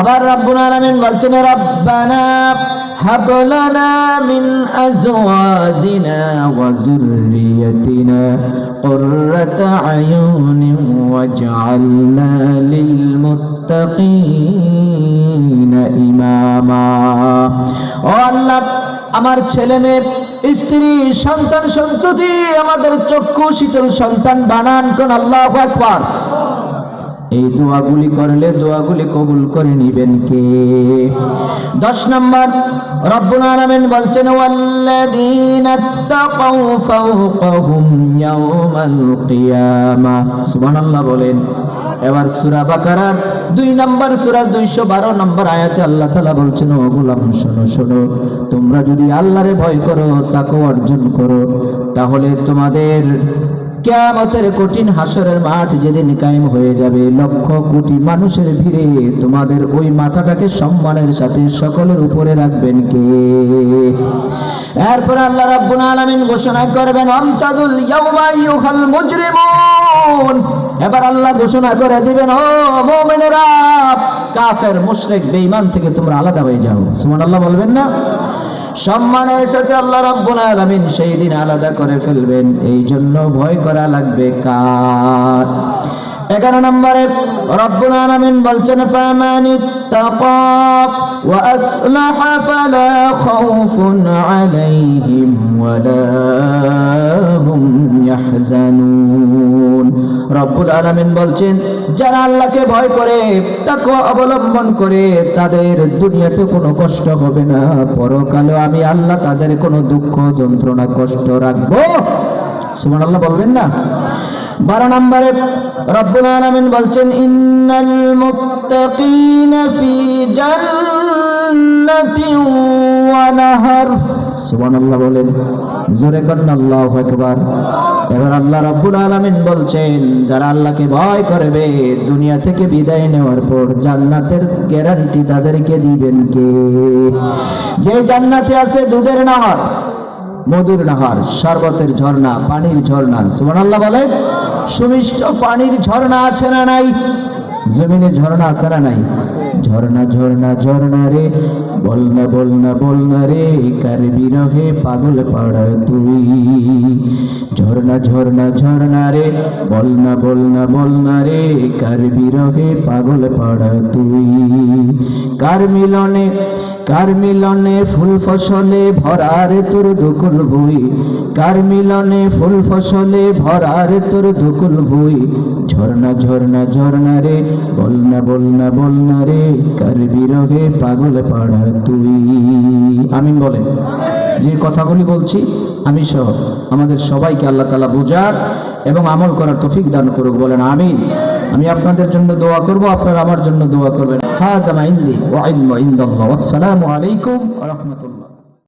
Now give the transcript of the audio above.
আবার রাব্বুল আলামিন বলছেন রব্বানা, হাব লানা মিন আজওয়াজিনা ওয়া যুররিয়াতিনা কুররাতা আয়ুনিন ওয়াজআলনা লিল মুত্তাকিনা ইমামা। ও আল্লাহ, আমার ছেলে মেয়ে, স্ত্রী, সন্তান সন্ততি, আমাদের চক্ষু শীতল সন্তান বানান কোন আল্লাহ একবার এই দোয়াগুলি করলে দোয়াগুলি কবুল করে নিবেন কে? দশ নম্বর, রব্বুল বলছেন বলেন। এবার সূরা বাকারার দুই নম্বর সূরার 212 নম্বর আয়াতে আল্লাহ তাআলা বলছেন, ও গোলাম, শোনো শোনো, তোমরা যদি আল্লাহরে ভয় করো তাকে অর্জন করো, তাহলে তোমাদের কেয়ামতের কঠিন হাসরের মাঠ যেদিন কায়েম হয়ে যাবে, লক্ষ কোটি মানুষের ভিড়ে তোমাদের ওই মাথাটাকে সম্মানের সাথে সকলের উপরে রাখবেন কে? এরপর আল্লাহ রাব্বুল আলামিন ঘোষণা করবেন আমতাদুল ইয়াউমা ইউহাল মুজরিমুন। এবার আল্লাহ ঘোষণা করে দিবেন, ও মুমিনেরা, কাফের, মুশরিক, বেঈমান থেকে তোমরা আলাদা হয়ে যাও। সুবহানাল্লাহ বলবেন না? সম্মানের সাথে আল্লাহ রাব্বুল আলামিন, সেই দিন আলাদা করে ফেলবেন। এই জন্য ভয় করা লাগবে কার? এগারো নম্বরে, রব্বুল আলামিন বলছেন ফামান ওয়া আসলাহা ফালা খাউফুন আলাইহিম ওয়ালা হুম ইয়াহজানুন। রব্বুল আলামিন বলছেন, যারা আল্লাহকে ভয় করে তাকে অবলম্বন করে, তাদের দুনিয়াতে কোনো কষ্ট হবে না। পরকালে আমি আল্লাহ তাদের কোনো দুঃখ, যন্ত্রণা, কষ্ট রাখব। সুমান আল্লাহ বলবেন না? বারো নম্বরে রব্বুল আলামিন বলছেন, ইন্নাল মুত্তাকিনা ফি জান্নাতিন ওয়া নাহার। বলেন, জোরে আল্লাহু এবার আল্লাহ বলছেন, যারা আল্লাহকে ভয় করবে, দুনিয়া থেকে বিদায় নেওয়ার পর জান্নাতের গ্যারান্টি তাদেরকে দিবেন কে? যে জান্নাতে আছে দুধের নহর, মধুর নহর, শরবতের ঝর্ণা, পানির ঝর্ণা। সুবহানাল্লাহ বলেন, সুমিষ্ট পানির ঝর্ণা আছে না নাই? জমিনে ঝর্ণা আছে না নাই? ঝর্ণা ঝর্ণা ঝর্ণা রে। বলনা বলনা বলনা রে, কার বিরহে পাগল পাড়া তুই? ঝর্ণা ঝর্ণা ঝর্ণা রে, বলনা বলনা বলনা রে, কার বিরহে পাগল পাড়া তুই? কার মিলনে কার মিলনে ফুল ফসলে ভরার তোর দুকুল ভুই? কার মিলনে ফুল ফসলে ভরার তোর দুকুল ভুই? ঝর্ণা ঝর্ণা ঝর্ণা রে, বলনা বলনা বলনা রে, কার বিরহে পাগল পাড়া তুই? আমিন বলেন। যে কথাগুলি বলছি, আমি সহ আমাদের সবাইকে আল্লাহ তালা বোঝার এবং আমল করার তফিক দান করুক, বলেন আমিন। আমি আপনাদের জন্য দোয়া করব, আপনারা আমার জন্য দোয়া করবেন। হাজামা ইন্দি ওয়া ইলমু ওয়াসসালামু আলাইকুম ওয়া রাহমাতুল্লাহ।